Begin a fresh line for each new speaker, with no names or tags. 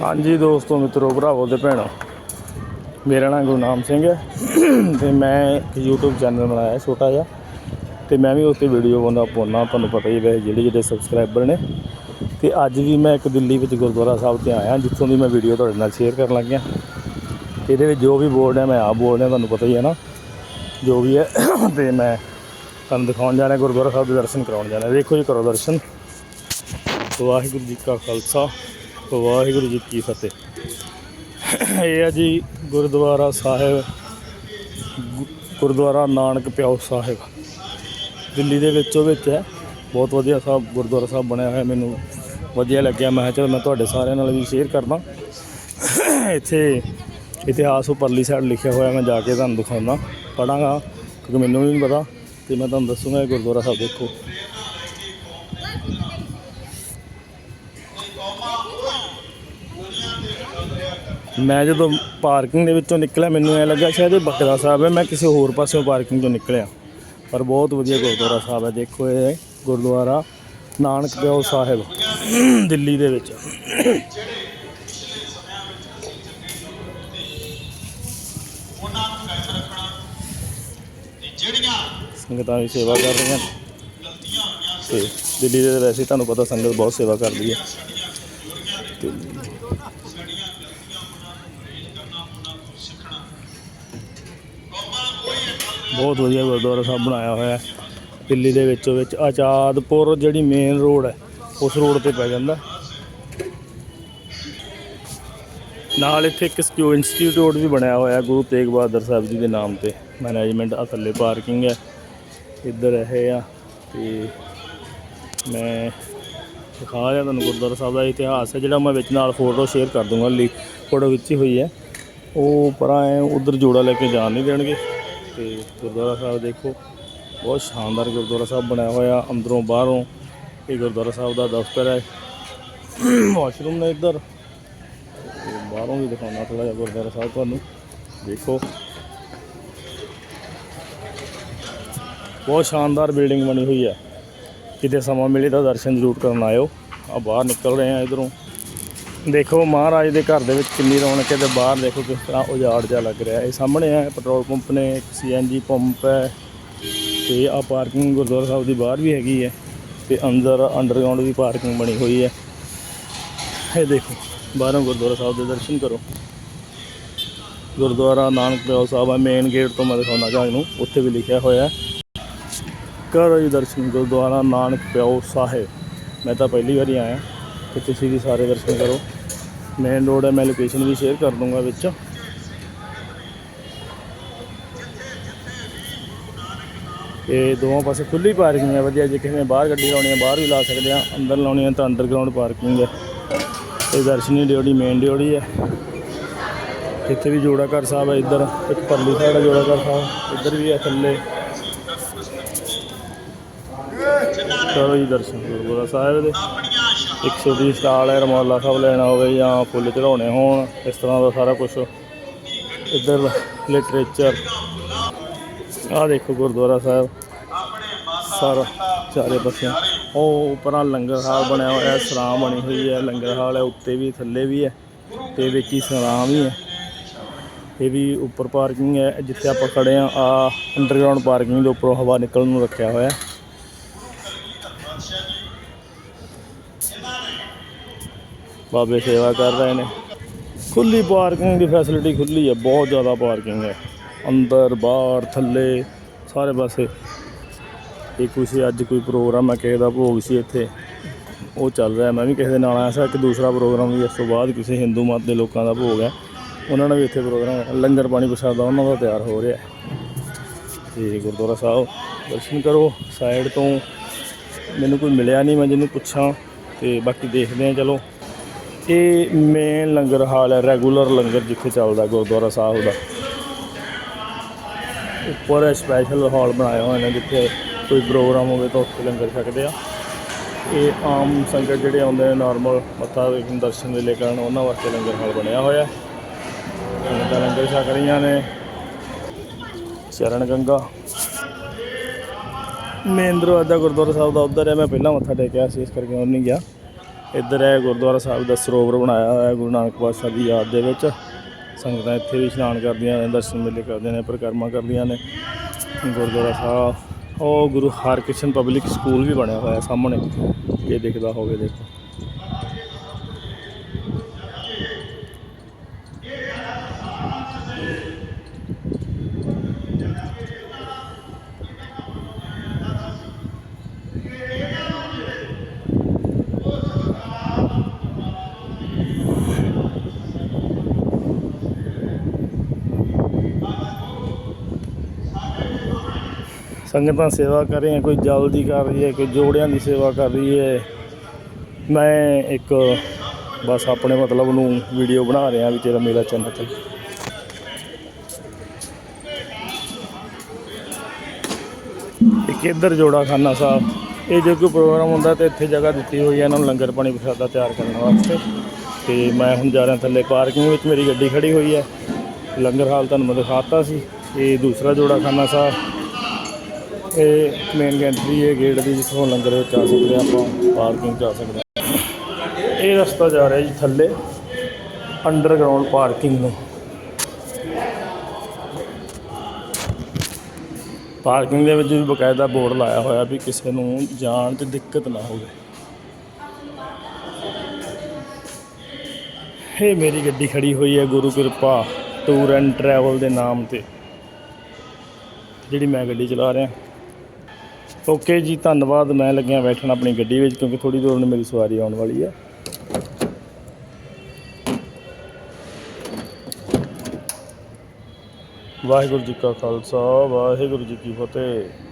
ਹਾਂਜੀ ਦੋਸਤੋ, ਮਿੱਤਰੋ, ਭਰਾਵੋ ਤੇ ਭੈਣੋ, ਮੇਰਾ ਨਾਮ ਗੁਰਨਾਮ ਸਿੰਘ ਹੈ ਤੇ ਮੈਂ ਇੱਕ YouTube ਚੈਨਲ ਬਣਾਇਆ ਛੋਟਾ ਜਿਹਾ ਤੇ ਮੈਂ ਵੀ ਉੱਤੇ ਵੀਡੀਓ ਬੰਦਾ ਪਾਉਂਦਾ ਤੁਹਾਨੂੰ ਪਤਾ ਹੀ ਹੈ ਜਿਹੜੇ ਜਿਹੜੇ ਸਬਸਕ੍ਰਾਈਬਰ ਨੇ ਤੇ ਅੱਜ ਵੀ ਮੈਂ ਇੱਕ ਦਿੱਲੀ ਵਿੱਚ ਗੁਰਦੁਆਰਾ ਸਾਹਿਬ ਤੇ ਆਇਆ, ਜਿੱਥੋਂ ਦੀ ਮੈਂ ਵੀਡੀਓ ਤੁਹਾਡੇ ਨਾਲ ਸ਼ੇਅਰ ਕਰਨ ਲੱਗਿਆ ਤੇ ਇਹਦੇ ਵਿੱਚ ਜੋ ਵੀ ਬੋਲ ਰਿਹਾ ਮੈਂ ਆਪ ਬੋਲ ਰਿਹਾ ਤੁਹਾਨੂੰ ਪਤਾ ਹੀ ਹੈ ਨਾ। ਜੋ ਵੀ ਹੈ, ਤੇ ਮੈਂ ਤੁਹਾਨੂੰ ਦਿਖਾਉਣ ਜਾ ਰਿਹਾ, ਗੁਰਦੁਆਰਾ ਸਾਹਿਬ ਦੇ ਦਰਸ਼ਨ ਕਰਾਉਣ ਜਾ ਰਿਹਾ। ਦੇਖੋ ਜੀ, ਕਰੋ ਦਰਸ਼ਨ। ਵਾਹਿਗੁਰੂ ਜੀ ਕਾ ਖਾਲਸਾ। ਵਾਹਿਗੁਰੂ ਜੀ ਕੀ ਫਤਿਹ। ਇਹ ਹੈ ਜੀ ਗੁਰਦੁਆਰਾ ਸਾਹਿਬ, ਗੁ- ਗੁਰਦੁਆਰਾ ਨਾਨਕ ਪਿਆਉ ਸਾਹਿਬ। ਦਿੱਲੀ ਦੇ ਵਿੱਚੋਂ ਵਿੱਚ ਹੈ। ਬਹੁਤ ਵਧੀਆ ਸਾਹਿਬ, ਗੁਰਦੁਆਰਾ ਸਾਹਿਬ ਬਣਿਆ ਹੋਇਆ। ਮੈਨੂੰ ਵਧੀਆ ਲੱਗਿਆ। ਮੈਂ ਕਿਹਾ, ਚਲੋ, ਮੈਂ ਤੁਹਾਡੇ ਸਾਰਿਆਂ ਨਾਲ ਵੀ ਸ਼ੇਅਰ ਕਰਦਾ। ਇੱਥੇ ਇਤਿਹਾਸ ਉੱਪਰਲੀ ਸਾਈਡ ਲਿਖਿਆ ਹੋਇਆ, ਮੈਂ ਜਾ ਕੇ ਤੁਹਾਨੂੰ ਦਿਖਾਉਂਦਾ ਪੜਾਂਗਾ ਕਿਉਂਕਿ ਮੈਨੂੰ ਵੀ ਨਹੀਂ ਪਤਾ। ਤੇ ਮੈਂ ਤੁਹਾਨੂੰ ਦੱਸੂਗਾ ਇਹ ਗੁਰਦੁਆਰਾ ਸਾਹਿਬ ਦੇਖੋ। ਮੈਂ ਜਦੋਂ ਪਾਰਕਿੰਗ ਦੇ ਵਿੱਚੋਂ ਨਿਕਲਿਆ, ਮੈਨੂੰ ਐ ਲੱਗਾ ਸ਼ਾਇਦ ਇਹ ਬਕਰਾ ਸਾਹਿਬ ਹੈ। ਮੈਂ ਕਿਸੇ ਹੋਰ ਪਾਸਿਓਂ ਪਾਰਕਿੰਗ ਤੋਂ ਨਿਕਲਿਆ। ਪਰ ਬਹੁਤ ਵਧੀਆ ਗੁਰਦੁਆਰਾ ਸਾਹਿਬ ਹੈ। ਦੇਖੋ ਇਹ ਗੁਰਦੁਆਰਾ ਨਾਨਕ ਦੇਵ ਸਾਹਿਬ, ਦਿੱਲੀ ਦੇ ਵਿੱਚ। ਸੰਗਤਾਂ ਦੀ ਸੇਵਾ ਕਰ ਰਹੀਆਂ ਤੇ ਦਿੱਲੀ ਦੇ ਵੈਸੇ ਤੁਹਾਨੂੰ ਪਤਾ ਸੰਗਤ ਬਹੁਤ ਸੇਵਾ ਕਰਦੀ ਹੈ। ਬਹੁਤ ਵਧੀਆ ਗੁਰਦੁਆਰਾ ਸਾਹਿਬ ਬਣਾਇਆ ਹੋਇਆ ਹੈ। ਦਿੱਲੀ ਦੇ ਵਿੱਚੋਂ ਵਿੱਚ ਆਜ਼ਾਦਪੁਰ ਜਿਹੜੀ ਮੇਨ ਰੋਡ ਹੈ, ਉਸ ਰੋਡ ਤੇ ਪੈ ਜਾਂਦਾ। ਨਾਲ ਇੱਥੇ ਇੱਕ ਸਕਿਊ ਇੰਸਟੀਚਿਊਟ ਵੀ ਬਣਿਆ ਹੋਇਆ ਗੁਰੂ ਤੇਗ ਬਹਾਦਰ ਸਾਹਿਬ ਜੀ ਦੇ ਨਾਮ ਤੇ। ਮੈਨੇਜਮੈਂਟ ਆ ਥੱਲੇ ਪਾਰਕਿੰਗ ਹੈ। ਇੱਧਰ ਇਹ ਆ ਤੇ ਮੈਂ ਦਿਖਾ ਰਿਹਾ ਤੁਹਾਨੂੰ ਗੁਰਦੁਆਰਾ ਸਾਹਿਬ ਦਾ ਇਤਿਹਾਸ ਹੈ, ਜਿਹੜਾ ਮੈਂ ਵਿੱਚ ਨਾਲ ਫੋਟੋ ਸ਼ੇਅਰ ਕਰ ਦੂੰਗਾ ਲਈ ਫੋਟੋ ਵਿੱਚ ਹੀ ਹੋਈ ਹੈ। ਉਹ ਪਰਾਂ ਐ ਉਧਰ ਜੋੜਾ ਲੈ ਕੇ ਜਾਣ ਨਹੀਂ ਦੇਣਗੇ। ਤੇ ਗੁਰਦੁਆਰਾ ਸਾਹਿਬ ਦੇਖੋ, ਬਹੁਤ ਸ਼ਾਨਦਾਰ ਗੁਰਦੁਆਰਾ ਸਾਹਿਬ ਬਣਿਆ ਹੋਇਆ, ਅੰਦਰੋਂ ਬਾਹਰੋਂ ਇਹ ਗੁਰਦੁਆਰਾ ਸਾਹਿਬ ਦਾ ਦਫ਼ਤਰ ਹੈ। ਵਾਸ਼ਰੂਮ ਨੇ ਇੱਧਰ। ਬਾਹਰੋਂ ਵੀ ਦਿਖਾਉਣਾ ਥੋੜਾ ਜਿਹਾ ਗੁਰਦੁਆਰਾ ਸਾਹਿਬ ਤੁਹਾਨੂੰ। ਦੇਖੋ। ਬਹੁਤ ਸ਼ਾਨਦਾਰ ਬਿਲਡਿੰਗ ਬਣੀ ਹੋਈ ਹੈ। ਕਿਤੇ ਸਮਾਂ ਮਿਲੇ ਤਾਂ ਦਰਸ਼ਨ ਜ਼ਰੂਰ ਕਰਨ ਆਇਓ। ਆ ਬਾਹਰ ਨਿਕਲ ਰਹੇ ਆ ਇਧਰੋਂ। ਦੇਖੋ ਮਹਾਰਾਜ ਦੇ ਘਰ ਦੇ ਵਿੱਚ ਕਿੰਨੀ ਰੌਣਕ ਹੈ ਤੇ ਬਾਹਰ ਦੇਖੋ ਕਿਸ ਤਰ੍ਹਾਂ ਉਜਾੜ ਜਿਹਾ ਲੱਗ ਰਿਹਾ ਇਹ ਸਾਹਮਣੇ ਹੈ, ਪੈਟਰੋਲ ਪੰਪ ਨੇ, ਇੱਕ ਸੀਐਨਜੀ ਪੰਪ ਹੈ ਤੇ ਆ ਪਾਰਕਿੰਗ ਗੁਰਦੁਆਰਾ ਸਾਹਿਬ ਦੀ ਬਾਹਰ ਵੀ ਹੈਗੀ ਹੈ ਤੇ ਅੰਦਰ ਅੰਡਰਗਰਾਉਂਡ ਵੀ ਪਾਰਕਿੰਗ ਬਣੀ ਹੋਈ ਹੈ। ਇਹ ਦੇਖੋ, ਬਾਹਰੋਂ ਗੁਰਦੁਆਰਾ ਸਾਹਿਬ ਦੇ ਦਰਸ਼ਨ ਕਰੋ। ਗੁਰਦੁਆਰਾ ਨਾਨਕ ਦੇਵ ਸਾਹਿਬ ਹੈ ਮੇਨ ਗੇਟ ਤੋਂ ਮੈਂ ਦਿਖਾਉਣਾ ਤੁਹਾਨੂੰ ਉੱਥੇ ਵੀ ਲਿਖਿਆ ਹੋਇਆ ਹੈ। ਕਰੋ ਜੀ ਦਰਸ਼ਨ ਗੁਰਦੁਆਰਾ ਨਾਨਕ ਪਿਓ ਸਾਹਿਬ। ਮੈਂ ਤਾਂ ਪਹਿਲੀ ਵਾਰੀ ਆਇਆ, ਤੇ ਤੁਸੀਂ ਵੀ ਸਾਰੇ ਦਰਸ਼ਨ ਕਰੋ। ਮੇਨ ਰੋਡ ਹੈ, ਮੈਂ ਲੋਕੇਸ਼ਨ ਵੀ ਸ਼ੇਅਰ ਕਰ ਦੂੰਗਾ ਵਿੱਚ। ਇਹ ਦੋਵਾਂ ਪਾਸੇ ਖੁੱਲੀ ਪਾਰਕਿੰਗ ਹੈ, ਵਧੀਆ ਜੇ ਕਿਸੇ ਨੇ ਬਾਹਰ ਗੱਡੀ ਲਾਉਣੀ ਹੈ, ਬਾਹਰ ਵੀ ਲਾ ਸਕਦੇ ਆ ਅੰਦਰ ਲਾਉਣੀ ਹੈ ਤਾਂ ਅੰਡਰਗਰਾਉਂਡ ਪਾਰਕਿੰਗ ਹੈ। ਇਹ ਦਰਸ਼ਨੀ ਡਿਓੜੀ ਮੇਨ ਡਿਓੜੀ ਹੈ। ਇੱਥੇ ਵੀ ਜੋੜਾ ਘਰ ਸਾਹਿਬ ਹੈ, ਇੱਧਰ ਇੱਕ ਪਰਲੀ ਸਾਈਡ ਹੈ ਜੋੜਾ ਘਰ ਸਾਹਿਬ। ਇੱਧਰ ਵੀ ਹੈ ਥੱਲੇ। ਚਲੋ ਜੀ, ਦਰਸ਼ਨ ਗੁਰਦੁਆਰਾ ਸਾਹਿਬ ਦੇ। ਇੱਕ ਛੋਟੀ ਸਟਾਲ ਹੈ, ਰਮਾਲਾ ਸਾਹਿਬ ਲੈਣਾ ਹੋਵੇ ਜਾਂ ਫੁੱਲ ਚੜਾਉਣੇ ਹੋਣ, ਇਸ ਤਰ੍ਹਾਂ ਦਾ ਸਾਰਾ ਕੁਝ ਇੱਧਰ ਲਿਟਰੇਚਰ। ਆਹ ਦੇਖੋ ਗੁਰਦੁਆਰਾ ਸਾਹਿਬ। ਸਾਰਾ ਚਾਰੇ ਪਾਸੇ। ਉਹ ਉੱਪਰਾਂ ਲੰਗਰ ਹਾਲ ਬਣਿਆ ਹੋਇਆ ਹੈ ਸਰਾਂ ਬਣੀ ਹੋਈ ਹੈ। ਲੰਗਰ ਹਾਲ ਹੈ, ਉੱਤੇ ਵੀ, ਥੱਲੇ ਵੀ ਹੈ। ਤੇ ਵਿੱਚ ਹੀ ਸਰਾਂ ਵੀ ਹੈ। ਇਹ ਵੀ ਉੱਪਰ ਪਾਰਕਿੰਗ ਹੈ। ਜਿੱਥੇ ਆਪਾਂ ਖੜੇ ਆ ਆ ਅੰਡਰਗਰਾਉਂਡ ਪਾਰਕਿੰਗ ਦੇ ਉੱਪਰੋਂ ਹਵਾ ਨਿਕਲਣ ਨੂੰ ਰੱਖਿਆ ਹੋਇਆ ਹੈ। ਬਾਬੇ ਸੇਵਾ ਕਰ ਰਹੇ ਨੇ। ਖੁੱਲੀ ਪਾਰਕਿੰਗ ਦੀ ਫੈਸਿਲਿਟੀ ਖੁੱਲੀ ਹੈ, ਬਹੁਤ ਜ਼ਿਆਦਾ ਪਾਰਕਿੰਗ ਹੈ। ਅੰਦਰ, ਬਾਹਰ, ਥੱਲੇ, ਸਾਰੇ ਪਾਸੇ। ਇਹ ਕੁਛ ਅੱਜ ਕੋਈ ਪ੍ਰੋਗਰਾਮ ਹੈ, ਕਿਸੇ ਦਾ ਭੋਗ ਸੀ ਇੱਥੇ। ਉਹ ਚੱਲ ਰਿਹਾ, ਮੈਂ ਵੀ ਕਿਸੇ ਦੇ ਨਾਲ ਆਇਆ ਸੀ, ਇੱਕ ਦੂਸਰਾ ਪ੍ਰੋਗਰਾਮ ਵੀ ਇਸ ਤੋਂ ਬਾਅਦ ਕਿਸੇ ਹਿੰਦੂ ਮਤ ਦੇ ਲੋਕਾਂ ਦਾ ਭੋਗ ਹੈ। ਉਹਨਾਂ ਨੇ ਵੀ ਇੱਥੇ ਪ੍ਰੋਗਰਾਮ ਲੰਗਰ ਪਾਣੀ ਪ੍ਰਸ਼ਾਦਾ, ਉਹਨਾਂ ਦਾ ਤਿਆਰ ਹੋ ਰਿਹਾ ਹੈ। ਤੇ ਗੁਰਦੁਆਰਾ ਸਾਹਿਬ, ਦਰਸ਼ਨ ਕਰੋ ਸਾਈਡ ਤੋਂ। ਮੈਨੂੰ ਕੋਈ ਮਿਲਿਆ ਨਹੀਂ, ਮੈਂ ਜਿਹਨੂੰ ਪੁੱਛਾਂ, ਤੇ ਬਾਕੀ ਦੇਖਦੇ ਹਾਂ, ਚਲੋ। ਇਹ ਮੇਨ ਲੰਗਰ ਹਾਲ ਹੈ ਰੈਗੂਲਰ ਲੰਗਰ ਜਿੱਥੇ ਚੱਲਦਾ ਗੁਰਦੁਆਰਾ ਸਾਹਿਬ ਦਾ। ਉੱਪਰ ਸਪੈਸ਼ਲ ਹਾਲ ਬਣਾਇਆ ਹੋਇਆ ਨੇ, ਜਿੱਥੇ ਕੋਈ ਪ੍ਰੋਗਰਾਮ ਹੋਵੇ ਤਾਂ ਉੱਥੇ ਲੰਗਰ ਛਕਦੇ ਆ। ਇਹ ਆਮ ਸੰਗਤ ਜਿਹੜੇ ਆਉਂਦੇ ਨੇ ਨਾਰਮਲ ਮੱਥਾ ਟੇਕਣ, ਦਰਸ਼ਨ ਦੇ ਲਈ ਕਰਨ, ਉਹਨਾਂ ਵਾਸਤੇ ਲੰਗਰ ਹਾਲ ਬਣਿਆ ਹੋਇਆ। ਸੰਗਤਾਂ ਲੰਗਰ ਛਕ ਰਹੀਆਂ ਨੇ। ਚਰਨ ਗੰਗਾ। ਮੇਨ ਦਰਵਾਜ਼ਾ ਗੁਰਦੁਆਰਾ ਸਾਹਿਬ ਦਾ ਉੱਧਰ ਹੈ, ਮੈਂ ਪਹਿਲਾਂ ਮੱਥਾ ਟੇਕਿਆ ਸੀ, ਇਸ ਕਰਕੇ ਉਹ ਨਹੀਂ ਗਿਆ। ਇੱਧਰ ਹੈ ਗੁਰਦੁਆਰਾ ਸਾਹਿਬ ਦਾ ਸਰੋਵਰ ਬਣਾਇਆ ਹੋਇਆ ਗੁਰੂ ਨਾਨਕ ਪਾਤਸ਼ਾਹ ਦੀ ਯਾਦ ਦੇ ਵਿੱਚ। ਸੰਗਤਾਂ ਇੱਥੇ ਵੀ ਇਸ਼ਨਾਨ ਕਰਦੀਆਂ ਨੇ, ਦਰਸ਼ਨ ਮੇਲੇ ਕਰਦੀਆਂ ਨੇ, ਪਰਿਕਰਮਾ ਕਰਦੀਆਂ ਨੇ। ਗੁਰਦੁਆਰਾ ਸਾਹਿਬ, ਉਹ ਗੁਰੂ ਹਰਕ੍ਰਿਸ਼ਨ ਪਬਲਿਕ ਸਕੂਲ ਵੀ ਬਣਿਆ ਹੋਇਆ ਸਾਹਮਣੇ। ਇਹ ਦਿਖਦਾ ਹੋਵੇ ਦੇਖੋ। ਸੰਗਤਾਂ ਸੇਵਾ ਕਰ ਰਹੀਆਂ, ਕੋਈ ਜਲ ਦੀ ਕਰ ਰਹੀ ਹੈ, ਕੋਈ ਜੋੜਿਆਂ ਦੀ ਸੇਵਾ ਕਰ ਰਹੀ ਹੈ। ਮੈਂ ਇੱਕ ਬਸ ਆਪਣੇ ਮਤਲਬ ਨੂੰ ਵੀਡੀਓ ਬਣਾ ਰਿਹਾ ਵੀ ਤੇਰਾ ਮੇਰਾ ਚੈਨਲ ਤੇ। ਇੱਕ ਇੱਧਰ ਜੋੜਾ ਖਾਨਾ ਸਾਹਿਬ, ਇਹ ਜੋ ਕੋਈ ਪ੍ਰੋਗਰਾਮ ਹੁੰਦਾ ਤੇ ਇੱਥੇ ਜਗ੍ਹਾ ਦਿੱਤੀ ਹੋਈ ਹੈ, ਇਹਨਾਂ ਨੂੰ ਲੰਗਰ ਪਾਣੀ ਪ੍ਰਸ਼ਾਦਾ ਤਿਆਰ ਕਰਨ ਵਾਸਤੇ। ਤੇ ਮੈਂ ਹੁਣ ਜਾ ਰਿਹਾ ਥੱਲੇ ਪਾਰਕਿੰਗ ਵਿੱਚ, ਮੇਰੀ ਗੱਡੀ ਖੜੀ ਹੋਈ ਹੈ। ਲੰਗਰ ਹਾਲ ਤੁਹਾਨੂੰ ਮੈਂ ਦਿਖਾਤਾ ਸੀ। ਇਹ ਦੂਸਰਾ ਜੋੜਾ ਖਾਨਾ ਸਾਹਿਬ ਇਹ ਮੇਨ ਐਂਟਰੀ ਹੈ ਗੇਟ ਦੀ ਜਿੱਥੋਂ ਲੰਗਰ ਵਿੱਚ ਆ ਸਕਦੇ ਹਾਂ ਆਪਾਂ ਪਾਰਕਿੰਗ 'ਚ ਆ ਸਕਦੇ ਹਾਂ ਇਹ ਰਸਤਾ ਜਾ ਰਿਹਾ ਜੀ ਥੱਲੇ ਅੰਡਰਗਰਾਉਂਡ ਪਾਰਕਿੰਗ ਨੂੰ। ਪਾਰਕਿੰਗ ਦੇ ਵਿੱਚ ਵੀ ਬਕਾਇਦਾ ਬੋਰਡ ਲਾਇਆ ਹੋਇਆ ਵੀ ਕਿਸੇ ਨੂੰ ਜਾਣ 'ਤੇ ਦਿੱਕਤ ਨਾ ਹੋਵੇ। ਇਹ ਮੇਰੀ ਗੱਡੀ ਖੜੀ ਹੋਈ ਹੈ ਗੁਰੂ ਕਿਰਪਾ ਟੂਰ ਐਂਡ ਟਰੈਵਲ ਦੇ ਨਾਮ ਤੇ, ਜਿਹੜੀ ਮੈਂ ਗੱਡੀ ਚਲਾ ਰਿਹਾ। ਓਕੇ ਜੀ, ਧੰਨਵਾਦ। ਮੈਂ ਲੱਗਿਆ ਬੈਠਣ ਆਪਣੀ ਗੱਡੀ ਵਿੱਚ ਕਿਉਂਕਿ ਥੋੜੀ ਦੇਰ ਨੂੰ ਮੇਰੀ ਸਵਾਰੀ ਆਉਣ ਵਾਲੀ ਹੈ ਵਾਹਿਗੁਰੂ ਜੀ ਕਾ ਖਾਲਸਾ, ਵਾਹਿਗੁਰੂ ਜੀ ਕੀ ਫਤਿਹ।